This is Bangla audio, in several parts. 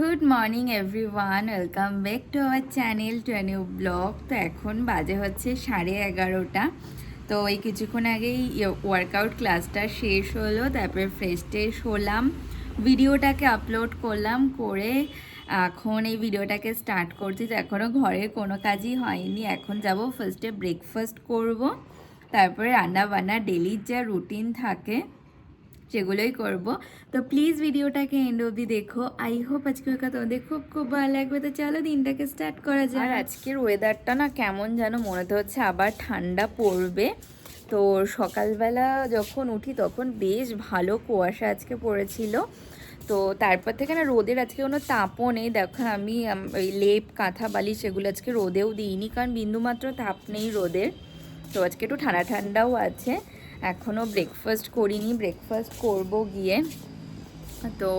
Good morning everyone welcome back to our channel to new blog তো এখন বাজে হচ্ছে সাড়ে এগারোটা। তো এই কিছুক্ষণ আগেই ওয়ার্কআউট ক্লাসটা শেষ হলো, তারপরে ফ্রেশ ট্রেশ হলাম। ভিডিওটাকে আপলোড করলাম করে এখন এই ভিডিওটাকে স্টার্ট করছি। তো এখনও ঘরে কোনো কাজই হয়নি। এখন যাব ফার্স্টে ব্রেকফাস্ট করব। তারপরে রান্না বান্না ডেলির যা রুটিন থাকে। সেগুলোই করব। তো প্লিজ ভিডিওটাকে এন্ড অবধি দেখো। আই হোপ আজকে ওই কথা খুব খুব ভালো লাগবে। তো চলো দিনটাকে স্টার্ট করা যায় আর আজকের ওয়েদারটা না কেমন যেন মনে তো হচ্ছে আবার ঠান্ডা পড়বে। তো সকালবেলা যখন উঠি তখন বেশ ভালো কুয়াশা আজকে পড়েছিল। তো তারপর থেকে না রোদের আজকে কোনো তাপও নেই। দেখো আমি ওই লেপ, কাঁথা বালি সেগুলো আজকে রোদেও দিইনি। কারণ বিন্দুমাত্র তাপ নেই রোদের। তো আজকে একটু ঠান্ডা, ঠান্ডাও আছে। এখনও ব্রেকফাস্ট করিনি ব্রেকফাস্ট করব গিয়ে। তো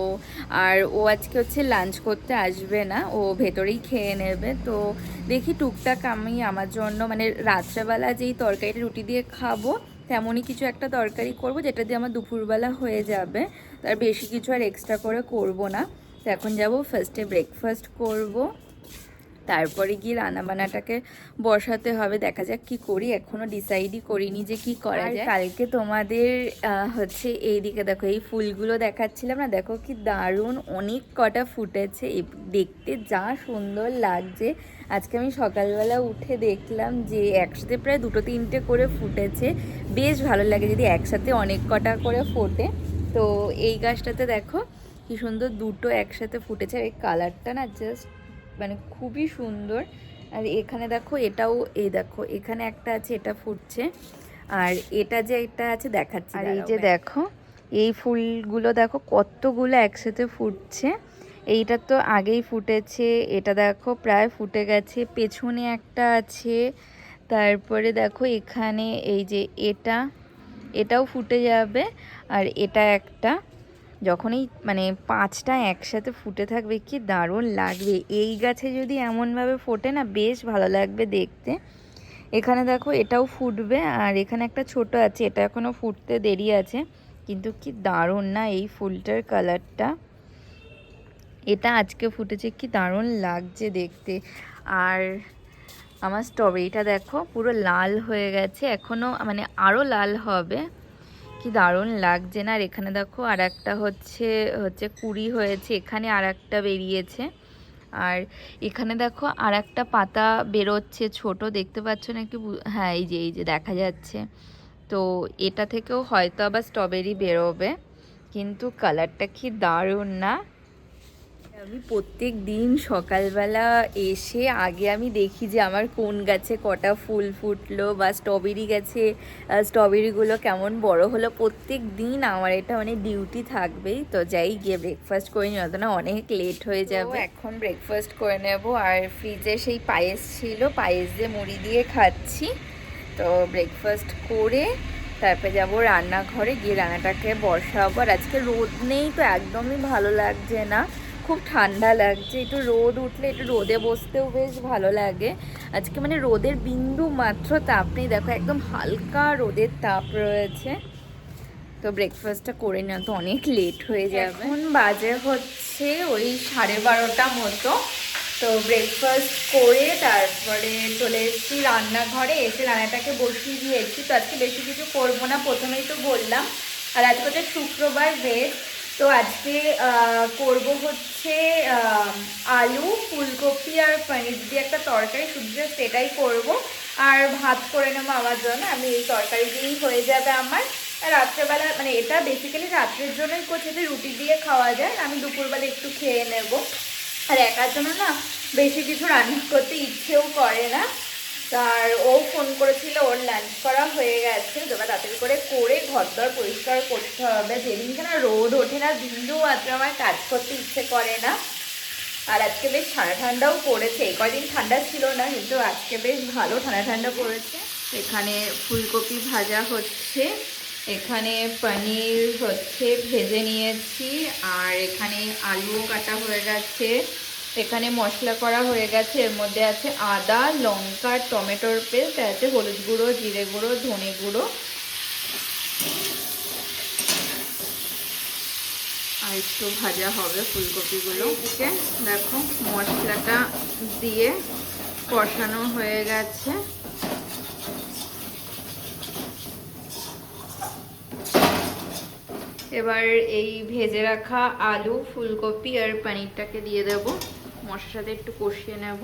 আর ও আজকে হচ্ছে লাঞ্চ করতে আসবে না, ও ভেতরেই খেয়ে নেবে। তো দেখি টুকটাক আমি আমার জন্য মানে রাত্রেবেলা যেই তরকারিটা রুটি দিয়ে খাব, তেমনই কিছু একটা তরকারি করব, যেটা দিয়ে আমার দুপুরবেলা হয়ে যাবে। তার বেশি কিছু আর এক্সট্রা করে করব না। তো এখন যাব ফার্স্টে ব্রেকফাস্ট করব। তারপরে গিয়ে রান্নাবান্নাটাকে বসাতে হবে। দেখা যাক কি করি এখনও ডিসাইডই করিনি যে কি করা যায়। কালকে তোমাদের হচ্ছে এইদিকে দেখো এই ফুলগুলো দেখাচ্ছিলাম না দেখো কি দারুণ অনেক কটা ফুটেছে। দেখতে যা সুন্দর লাগছে। আজকে আমি সকালবেলা উঠে দেখলাম যে একসাথে প্রায় দুটো তিনটে করে ফুটেছে। বেশ ভালো লাগে যদি একসাথে অনেক কটা করে ফোটে। তো এই গাছটাতে দেখো কি সুন্দর দুটো একসাথে ফুটেছে। আর এই কালারটা না জাস্ট মানে খুবই সুন্দর। আর এখানে দেখো এটাও এই দেখো এখানে একটা আছে এটা ফুটছে। আর এটা যে একটা আছে দেখাচ্ছি আর এই যে দেখো এই ফুলগুলো দেখো কতগুলো একসাথে ফুটছে। এইটা তো আগেই ফুটেছে এটা দেখো প্রায় ফুটে গেছে পেছনে একটা আছে। তারপরে দেখো এখানে এই যে এটা এটাও ফুটে যাবে আর এটা একটা। যখনই মানে পাঁচটা একসাথে ফুটে থাকবে, কি দারুণ লাগবে। এই গাছে যদি এমনভাবে ফোটে না, বেশ ভালো লাগবে দেখতে। এখানে দেখো এটাও ফুটবে, আর এখানে একটা ছোট আছে, এটা এখনও ফুটতে দেরি আছে, কিন্তু কি দারুণ না এই ফুলটার কালারটা। এটা আজকে ফুটেছে, কি দারুণ লাগছে দেখতে। আর আমার স্ট্রবেরিটা দেখো পুরো লাল হয়ে গেছে এখনও মানে আরও লাল হবে। কি দারুণ লাগছে না? আর এখানে দেখো আর একটা হচ্ছে হচ্ছে কুড়ি হয়েছে। এখানে আর একটা বেরিয়েছে। আর এখানে দেখো আর একটা পাতা বেরোচ্ছে ছোট। দেখতে পাচ্ছ না একটু হ্যাঁ এই যে এই যে দেখা যাচ্ছে। তো এটা থেকেও হয়তো আবার স্ট্রবেরি বেরোবে। কিন্তু কালারটা কি দারুণ না? আমি প্রত্যেক দিন সকালবেলা এসে আগে আমি দেখি যে আমার কোন গাছে কটা ফুল ফুটলো বা স্ট্রবেরি গাছে স্ট্রবেরিগুলো কেমন বড় হলো। প্রত্যেক দিন আমার এটা মানে ডিউটি থাকবেই। তো যাই গিয়ে ব্রেকফাস্ট করে নিই না অনেক লেট হয়ে যাবে। এখন ব্রেকফাস্ট করে নেব। আর ফ্রিজে সেই পায়েস ছিল পায়েস দিয়ে মুড়ি দিয়ে খাচ্ছি। তো ব্রেকফাস্ট করে তারপরে যাব রান্নাঘরে গিয়ে রান্নাটাকে বসাবো। আর আজকে রোদ নেই তো একদমই ভালো লাগছে না। খুব ঠান্ডা লাগছে। একটু রোদ উঠলে একটু রোদে বসতেও বেশ ভালো লাগে। আজকে মানে রোদের বিন্দু মাত্র তাপ নেই। দেখো একদম হালকা রোদের তাপ রয়েছে। তো ব্রেকফাস্টটা করে নেওয়া তো অনেক লেট হয়ে যাবে। এখন বাজে হচ্ছে ওই সাড়ে বারোটা মতো। তো ব্রেকফাস্ট করে তারপরে চলে এসেছি রান্নাঘরে। এসে রান্নাটাকে বসিয়ে দিয়েছি। তো আজকে বেশি কিছু করব না। প্রথমেই তো বললাম, আর আজকে হচ্ছে শুক্রবার ভেজ তো আজকে করব হচ্ছে আলু, ফুলকপি আর পনির। দিয়ে একটা তরকারি, শুধু সেটাই করব। আর ভাত করে নেব আমার জন্য। আমি এই তরকারি দিয়েই হয়ে যাবে আমার। রাত্রেবেলা মানে এটা বেসিক্যালি রাত্রের জন্যই করছে যে রুটি দিয়ে খাওয়া যায়, আমি দুপুরবেলা একটু খেয়ে নেব। আর একার জন্য না, বেশি কিছু রান্না করতে ইচ্ছেও করে না। আর ও ফোন করেছিল, ওর লাঞ্চ করা হয়ে গেছে। এবার তাড়াতাড়ি করে করে ঘর দর পরিষ্কার করতে হবে। যেদিনকে না রোদ ওঠে না বিন্দু মাত্র আমার কাজ করতে ইচ্ছে করে না। আর আজকে বেশ ঠান্ডা ঠান্ডাও পড়েছে। এই কয়দিন ঠান্ডা ছিল না, কিন্তু আজকে বেশ ভালো ঠান্ডা ঠান্ডা পড়েছে। এখানে ফুলকপি ভাজা হচ্ছে, এখানে পনির হচ্ছে, ভেজে নিয়েছি, আর এখানে আলুও কাটা হয়ে গেছে। এখানে মশলা করা হয়ে গেছে। এর মধ্যে আছে আদা, লঙ্কা, টমেটোর পেস্ট আছে হলুদ গুঁড়ো, জিরে গুঁড়ো, ধনে গুঁড়ো। আর একটু ভাজা হবে ফুলকপিগুলো। এদিকে দেখো মশলাটা দিয়ে কষানো হয়ে গেছে। এবার এই ভেজে রাখা আলু, ফুলকপি আর পনিরটাকে দিয়ে দেব। মশলার সাথে একটু কষিয়ে নেব।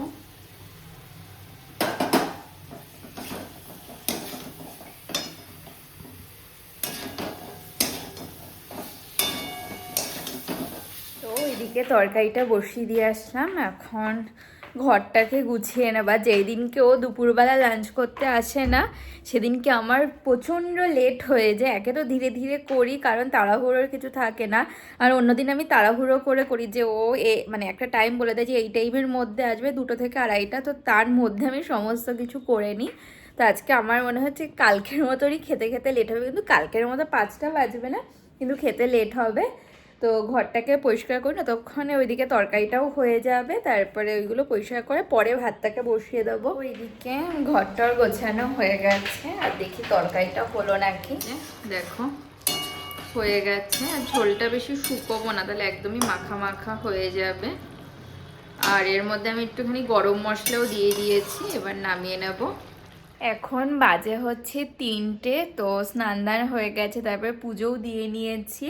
তো এদিকে তরকারিটা বসিয়ে দিয়ে আসলাম। এখন ঘরটাকে গুছিয়ে নেবা যেই দিনকে ও দুপুরবেলা লাঞ্চ করতে আসে না, সেদিনকে আমার প্রচণ্ড লেট হয়ে যায়। একে তো ধীরে ধীরে করি, কারণ তাড়াহুড়োর কিছু থাকে না। আর অন্যদিন আমি তাড়াহুড়ো করে করি যে, ও এ মানে একটা টাইম বলে দেয় যে, এই টাইমের মধ্যে আসবে, দুটো থেকে আড়াইটা। তো তার মধ্যে আমি সমস্ত কিছু করে নিই। তো আজকে আমার মনে হচ্ছে কালকের মতোই খেতে খেতে লেট হবে। কিন্তু কালকের মতো পাঁচটা বাজবে না, কিন্তু খেতে লেট হবে। তো ঘরটাকে পরিষ্কার করি না ততক্ষণে ওইদিকে তরকারিটাও হয়ে যাবে তারপরে ওইগুলো পরিষ্কার করে পরে ভাতটাকে বসিয়ে দেবো। ওইদিকে ঘরটার গোছানো হয়ে গেছে আর দেখি তরকারিটা হলো নাকি। দেখো হয়ে গেছে আর ঝোলটা বেশি শুকোবো না তাহলে একদমই মাখা মাখা হয়ে যাবে। আর এর মধ্যে আমি একটুখানি গরম মশলাও দিয়ে দিয়েছি এবার নামিয়ে নেব। এখন বাজে হচ্ছে তিনটে তো স্নান দান হয়ে গেছে তারপরে পুজোও দিয়ে নিয়েছি।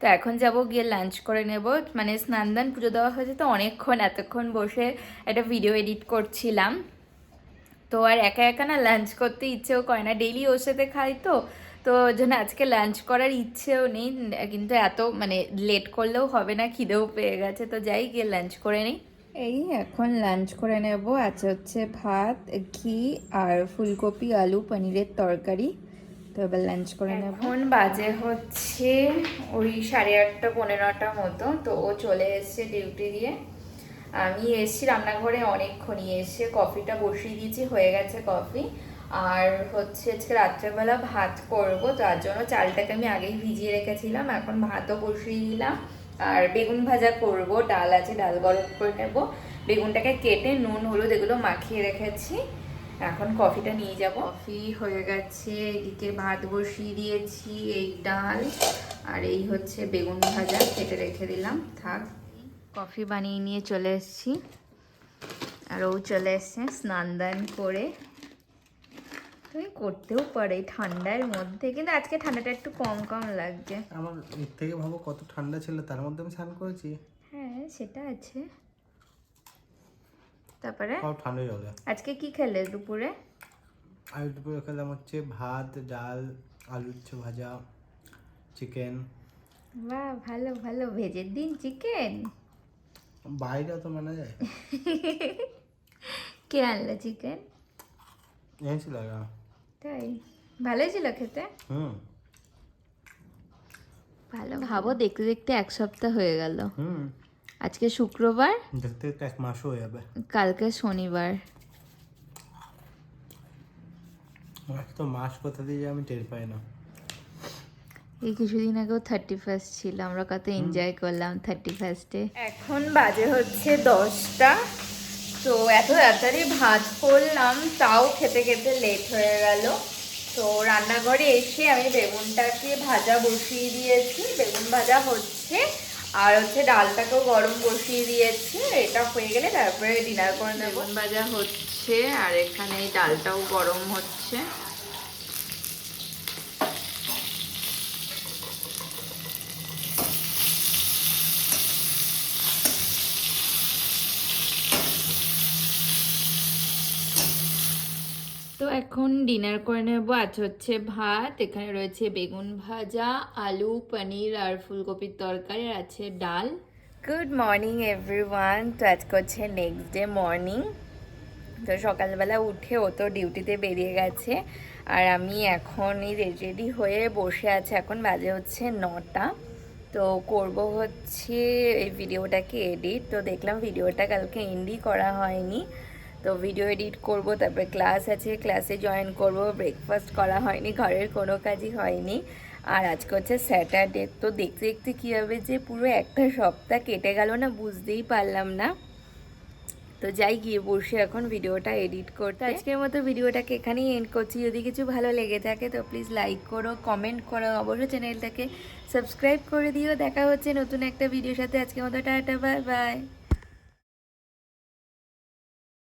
তো এখন যাব গিয়ে লাঞ্চ করে নেব। মানে স্নান দান পুজো দেওয়া হয়েছে তো অনেকক্ষণ, এতক্ষণ বসে একটা ভিডিও এডিট করছিলাম। তো আর একা একা না লাঞ্চ করতে ইচ্ছেও করে না। ডেইলি ওর সাথে খাই তো তো জন্য আজকে লাঞ্চ করার ইচ্ছেও নেই। কিন্তু এত মানে লেট করলেও হবে না, খিদেও পেয়ে গেছে। তো যাই গিয়ে লাঞ্চ করে নিই। এই এখন লাঞ্চ করে নেব। আছে হচ্ছে ভাত, ঘি আর ফুলকপি, আলু, পনিরের তরকারি। তো এবার লাঞ্চ করে নেব। এখন বাজে হচ্ছে ওই সাড়ে আটটা পনেরোটা মতো। তো ও চলে এসছে ডিউটি দিয়ে। আমি এসছি রান্নাঘরে অনেকক্ষণই। এসে কফিটা বসিয়ে দিয়েছি, হয়ে গেছে কফি আর হচ্ছে আজকে রাত্রেবেলা ভাত করব, তার জন্য চালটাকে আমি আগেই ভিজিয়ে রেখেছিলাম। এখন ভাতও বসিয়ে দিলাম। আর বেগুন ভাজা করব, ডাল আছে, ডাল গরম করে নেব। বেগুনটাকে কেটে নুন, হলুদ এগুলো মাখিয়ে রেখেছি। এখন কফিটা নিয়ে যাব। কফি হয়ে গেছে এদিকে ভাত বসিয়ে দিয়েছি এই ডাল আর এই হচ্ছে বেগুন ভাজা কেটে রেখে দিলাম থাক। কফি বানিয়ে নিয়ে চলে এসেছি। আর ও চলে এসছে স্নান দান করে। তুমি করতেও পারে এই ঠান্ডার মধ্যে কিন্তু আজকে ঠান্ডাটা একটু কম কম লাগছে। আমার এর থেকে ভাবো কত ঠান্ডা ছিল তার মধ্যে আমি স্নান করেছি। হ্যাঁ সেটা আছে। তারপরে? ঠান্ডা জলে আজকে কি খেলে দুপুরে? আর দুপুরে খেলাম হচ্ছে ভাত ডাল আলুর ভাজা চিকেন। বাহ ভালো ভালো ভেজের দিন চিকেন? বাইরে তো মানা যায়? কে আনলো চিকেন? এনেছিল। তাই? ভালোই ছিল খেতে? হুম। ভালো ভাবো দেখতে দেখতে এক সপ্তাহ হয়ে গেল। হুম। আজকে শুক্রবার? দেখতে এক মাসও হয়ে যাবে। কালকে শনিবার। তো মাস কোথা দিয়ে আমি টের পাই না। এই কিছুদিন আগেও থার্টি ফার্স্ট ছিল আমরা কত এনজয় করলাম থার্টি ফার্স্টে এখন বাজে হচ্ছে দশটা তো এত তাড়াতাড়ি ভাত করলাম তাও খেতে খেতে লেট হয়ে গেল। তো রান্নাঘরে এসে আমি বেগুনটাকে ভাজা বসিয়ে দিয়েছি বেগুন ভাজা হচ্ছে আর হচ্ছে ডালটাকেও গরম বসিয়ে দিয়েছে, এটা হয়ে গেলে তারপরে ডিনার করে বেগুন ভাজা হচ্ছে আর এখানে ডালটাও গরম হচ্ছে। এখন ডিনার করে নেব। আজ হচ্ছে ভাত, এখানে রয়েছে বেগুন ভাজা, আলু, পনির আর ফুলকপির তরকারি আছে ডাল। গুড মর্নিং এভরিওয়ান তো আজকে হচ্ছে নেক্সট ডে মর্নিং তো সকালবেলা উঠে ও তো ডিউটিতে বেরিয়ে গেছে। আর আমি এখনই রেডি হয়ে বসে আছে। এখন বাজে হচ্ছে নটা। তো করব হচ্ছে এই ভিডিওটাকে এডিট তো দেখলাম ভিডিওটা কালকে এন্ডই করা হয়নি। তো ভিডিও এডিট করব, তারপরে ক্লাস আছে ক্লাসে জয়েন করব ব্রেকফাস্ট করা হয়নি, ঘরের কোনো কাজই হয়নি। আর আজকে হচ্ছে স্যাটারডে তো দেখতে দেখতে কী হবে যে পুরো একটা সপ্তাহ কেটে গেল না, বুঝতেই পারলাম না। তো যাই গিয়ে বসে এখন ভিডিওটা এডিট করতে। আজকের মতো ভিডিওটাকে এখানেই এন্ড করছি। যদি কিছু ভালো লেগে থাকে তো প্লিজ লাইক করো কমেন্ট করো, অবশ্যই চ্যানেলটাকে সাবস্ক্রাইব করে দিও। দেখা হচ্ছে নতুন একটা ভিডিওর সাথে। আজকের মতো টাটা বাই বাই